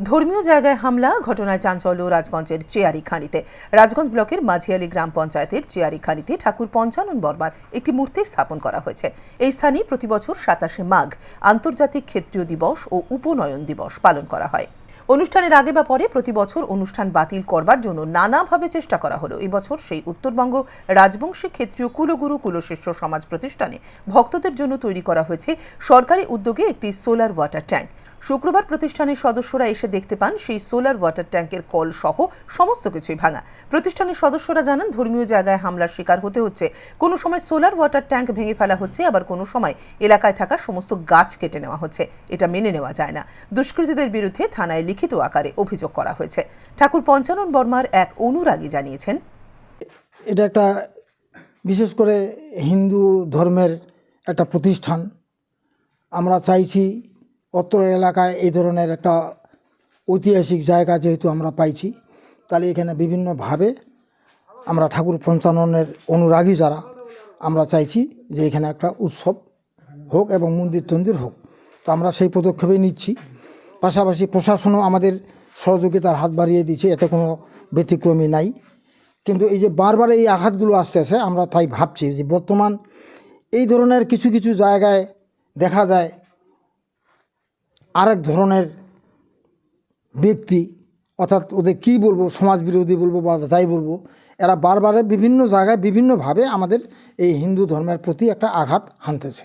ধর্মীয় জায়গায় হামলা, ঘটনায় চাঞ্চল্য রাজগঞ্জের চেয়ারি খাঁড়িতে। রাজগঞ্জ ব্লকের মাঝিয়ালি গ্রাম পঞ্চায়েতের চেয়ারি খাঁড়িতে ঠাকুর পঞ্চানন বর্মার একটি মূর্তি স্থাপন করা হয়েছে। এই স্থানে প্রতিবছর সাতাশে মাঘ আন্তর্জাতিক ক্ষেত্রীয় দিবস ও উপনয়ন দিবস পালন করা হয়। অনুষ্ঠানের আগে বা পরে প্রতি বছর অনুষ্ঠান বাতিল করবার জন্য নানাভাবে চেষ্টা করা হলো। এবছর সেই উত্তরবঙ্গ রাজবংশী ক্ষেত্রীয় কুলগুরু কুলশিষ্য সমাজ প্রতিষ্ঠানে ভক্তদের জন্য তৈরি করা হয়েছে সরকারি উদ্যোগে একটি সোলার ওয়াটার ট্যাঙ্ক। শুক্রবার প্রতিষ্ঠানের সদস্যরা এসে দেখতে পান সেই সোলার ওয়াটার ট্যাঙ্কের কল সহ সমস্ত কিছুই ভাঙা। প্রতিষ্ঠানের সদস্যরা জানান, ধর্মীয় জায়গায় হামলার শিকার হতে হচ্ছে। কোনো সময় সোলার ওয়াটার ট্যাঙ্ক ভেঙে ফেলা হচ্ছে, আবার কোনো সময় এলাকায় থাকা সমস্ত গাছ কেটে নেওয়া হচ্ছে। এটা মেনে নেওয়া যায় না। দুষ্কৃতীদের বিরুদ্ধে থানায় লিখিত আকারে অভিযোগ করা হয়েছে। ঠাকুর পঞ্চানন বর্মার এক অনুরাগী জানিয়েছেন, এটা একটা বিশেষ করে হিন্দু ধর্মের একটা প্রতিষ্ঠান। আমরা চাইছি অত্র এলাকায় এই ধরনের একটা ঐতিহাসিক জায়গা যেহেতু আমরা পাইছি, তাহলে এখানে বিভিন্নভাবে আমরা ঠাকুর পঞ্চাননের অনুরাগী যারা, আমরা চাইছি যে এখানে একটা উৎসব হোক এবং মন্দির তন্দির হোক। তো আমরা সেই পদক্ষেপে নিচ্ছি। পাশাপাশি প্রশাসনও আমাদের সহযোগিতার হাত বাড়িয়ে দিচ্ছে এতে কোনো ব্যতিক্রমী নাই। কিন্তু এই যে বারবার এই আঘাতগুলো আসতেছে আমরা তাই ভাবছি যে বর্তমান এই ধরনের কিছু কিছু জায়গায় দেখা যায় আরেক ধরনের ব্যক্তি, অর্থাৎ ওদের কি বলব সমাজ বিরোধী বলব বা যাই বলব, এরা বারবারে বিভিন্ন জায়গায় বিভিন্নভাবে আমাদের এই হিন্দু ধর্মের প্রতি একটা আঘাত হানতেছে।